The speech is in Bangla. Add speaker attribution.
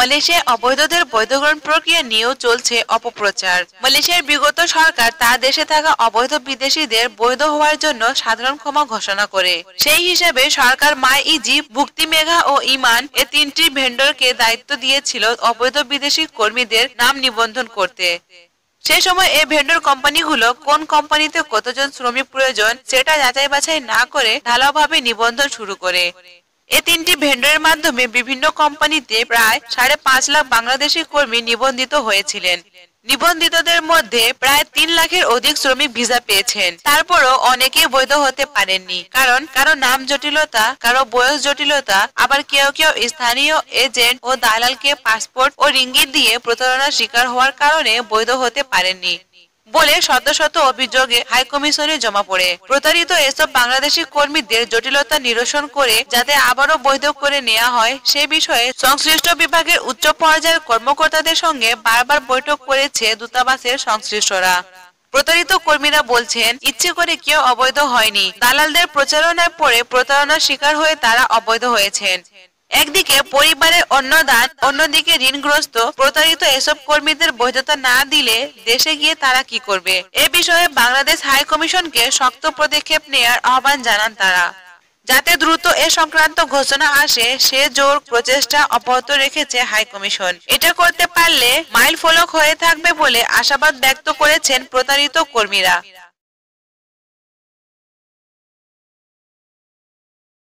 Speaker 1: মালয়েশিয়ায় অবৈধদের বৈধকরণ প্রক্রিয়া নিয়েও চলছে অপপ্রচার। মালয়েশিয়ার বিগত সরকার তার দেশে থাকা অবৈধ বিদেশিদের বৈধ হওয়ার জন্য সাধারণ ক্ষমা ঘোষণা করে। সেই হিসেবে সরকার মাই ইজি ভুক্তি মেঘা ও ইমান এ তিনটি ভেন্ডরকে দায়িত্ব দিয়েছিল অবৈধ বিদেশি কর্মীদের নাম নিবন্ধন করতে। সে সময় এই ভেন্ডর কোম্পানিগুলো কোন কোম্পানিতে কতজন শ্রমিক প্রয়োজন সেটা যাচাই বাছাই না করে ঢালাওভাবে নিবন্ধন শুরু করে। এ তিনটি ভেন্ডরের মাধ্যমে বিভিন্ন কোম্পানিতে প্রায় সাড়ে পাঁচ লাখ বাংলাদেশি কর্মী নিবন্ধিত হয়েছিলেন। নিবন্ধিতদের মধ্যে প্রায় তিন লাখের অধিক শ্রমিক ভিসা পেয়েছেন। তারপরও অনেকেই বৈধ হতে পারেননি। কারণ কারও নাম জটিলতা, কারও বয়স জটিলতা, আবার কেউ কেউ স্থানীয় এজেন্ট ও দালালকে পাসপোর্ট ও রিঙ্গিত দিয়ে প্রতারণার শিকার হওয়ার কারণে বৈধ হতে পারেননি। বলে শত শত অভিযোগে হাইকমিশনে জমা পড়ে। প্রতারিত এসব বাংলাদেশি কর্মীদের জটিলতা নিরসন করে যাতে আবারও বৈধ করে নেওয়া হয়, সে বিষয়ে সংশ্লিষ্ট বিভাগের উচ্চ পর্যায়ের কর্মকর্তাদের সঙ্গে বারবার বৈঠক করেছে দূতাবাসের সংশ্লিষ্টরা। প্রতারিত কর্মীরা বলছেন, ইচ্ছে করে কেউ অবৈধ হয়নি। দালালদের প্রচারণায় পরে প্রতারণার শিকার হয়ে তারা অবৈধ হয়েছেন। একদিকে পরিবারের অন্য দান অন্যদিকে ঋণগ্রস্ত, প্রতারিত এসব কর্মীদের বৈধতা না দিলে দেশে গিয়ে তারা কি করবে? এ বিষয়ে বাংলাদেশ হাই কমিশনকে শক্ত পদক্ষেপ নেয়ার আহ্বান জানান তারা। যাতে দ্রুত এ সংক্রান্ত ঘোষণা আসে, সে জোর প্রচেষ্টা অব্যাহত রেখেছে হাই কমিশন। এটা করতে পারলে মাইল ফলক হয়ে থাকবে বলে আশাবাদ ব্যক্ত করেছেন প্রতারিত কর্মীরা।